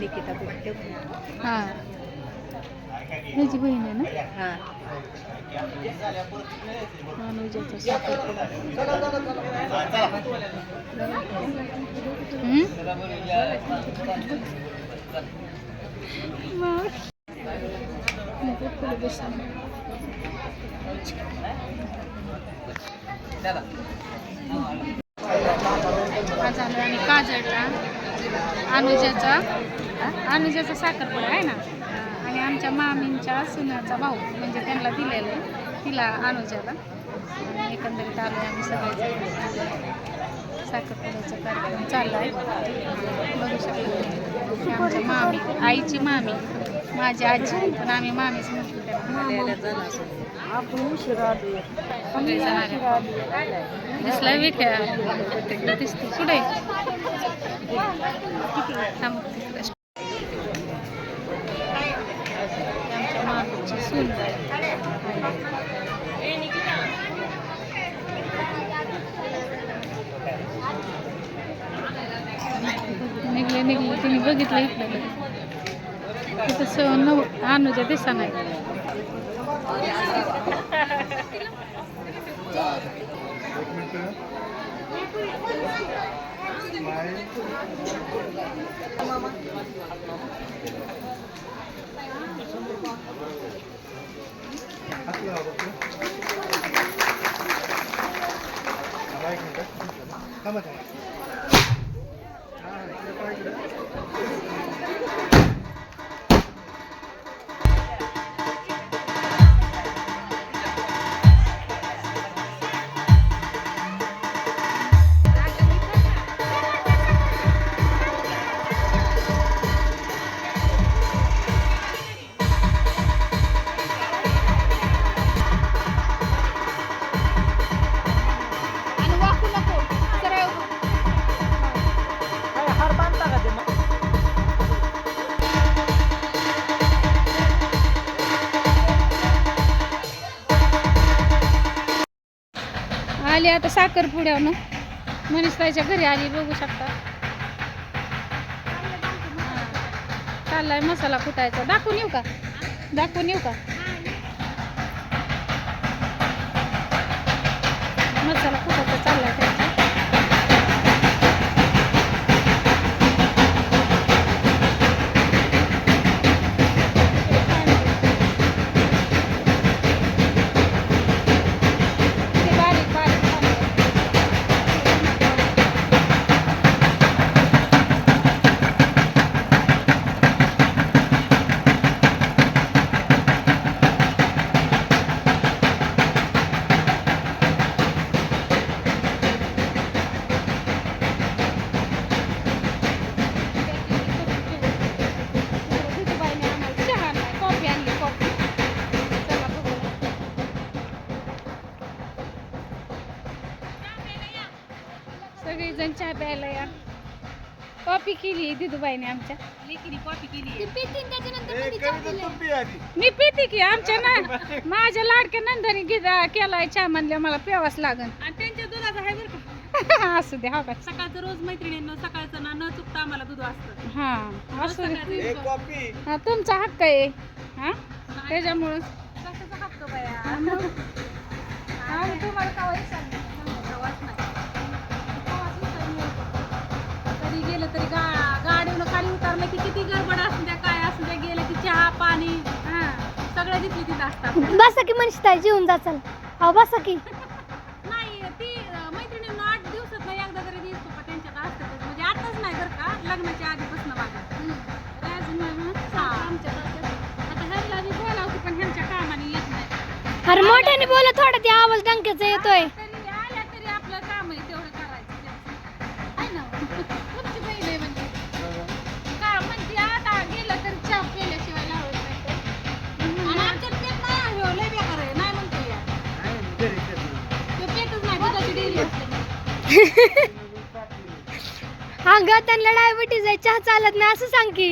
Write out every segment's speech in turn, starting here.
निकिता बुट्टे हा. ह्याची बहीण आहे ना? हां. अनुजाचा बसायला. आज आलो आणि काजळला. अनुजाचा अनुजाचा साखरपुडा आहे ना? आणि आमच्या मामींच्या सुनाचा भाऊ म्हणजे त्यांना दिलेलं आहे तिला अनुजाला. एकंदरीत आलो आम्ही सगळे साखरपुड्याचा कार्यक्रम चालला आहे. बघू शकतो आमच्या मामी आईची मामी माझी आजी पण आम्ही मामीच म्हणतो दिसला विख्या दिसते. कुठे? आमच्या मामीची सुंदर निघले निघले. तिने बघितलं इकडे तिथं स नव अनुजा दिसा नाही. 頑張ってます。आली आता साखरपुड्यावनं मनीषताईच्या घरी आली बघू शकता. चाललाय मसाला कुटायचा. दाखवून येऊ का? दाखवून येऊ का? मसाला कुटायचा चाललाय त्यांचा ते बारीक बारीक चाललंय. बाईने आम्हाला चहा आणलाय, कॉफी आणली कॉफी चला बघू सगळेजण चहा प्यायला या. कॉफी केली दिदूबाईने आमच्या. कॉफी केली मी पिते की आमच्या ना माझ्या लाडक्या नंदाने गिदा केलाय चहा म्हणल्या मला प्यावाच लागन. आणि त्यांच्या दुधाचं आहे बरं का. असू दे हा का सकाळचं रोज मैत्रिणींना सकाळचं ना न चुकता आम्हाला दूध असतं. हा असू दे. हा तुमचा हक्क आहे. हा? त्याच्यामुळं. कशाचा हक्क बाया? आम्ही तुम्हाला कवा विचारलं? प्रवास नाही. किती गडबड असू द्या काय असू द्या गेलं की चहा पाणी हा सगळं तिथली तिथं असतात. बसा की मनीषताई जेवून जा चल. हो बसा की. नाही ती अं, मैत्रिणींना आठ दिवसात नाही एकदा तरी दिसतो का त्यांच्यात असतं म्हणजे आताच नाही बरं का लग्नाच्या आधीपासून माझ्या. राज म्हणून हा. आमच्या. आता ह्यांना बी बोलावते पण ह्यांच्या कामाने येत नाही. अरे मोठ्याने बोला थोडा ते आवाज डंक्याचा येतोय. हा ग त्यांना डायबिटीज आहे. चहा चालत नाही असं सांग की.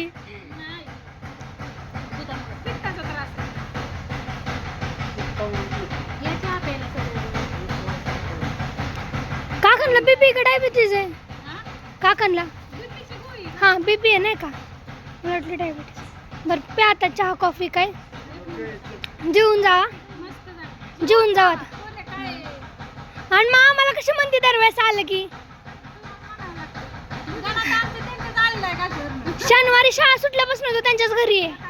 काकांना बीपी का डायबिटीज आहे? काकांना? हा बीपी आहे नाही का? वाटलं डायबिटीस बरं प्या आता चहा कॉफी काय? जेवून जावा जेवून जावा आता. आणि मग आम्हाला कशी म्हणते दरवेळेस आलं की. शनिवारी शाळा सुटल्यापासून तो त्यांच्याच घरी आहे.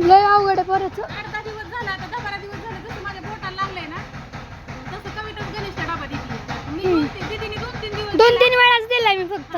लय अवघड आहे परत दहा दिवस झाला आता दहा बारा दिवस झाले जसं माझ्या बोटाला लागलंय ना तसं कविताच गणेशच्या डाबा देते मी. दोन तीन- दीदीने दोन तीन दिवस दोन दिला. तीन वेळाच दिलाय मी फक्त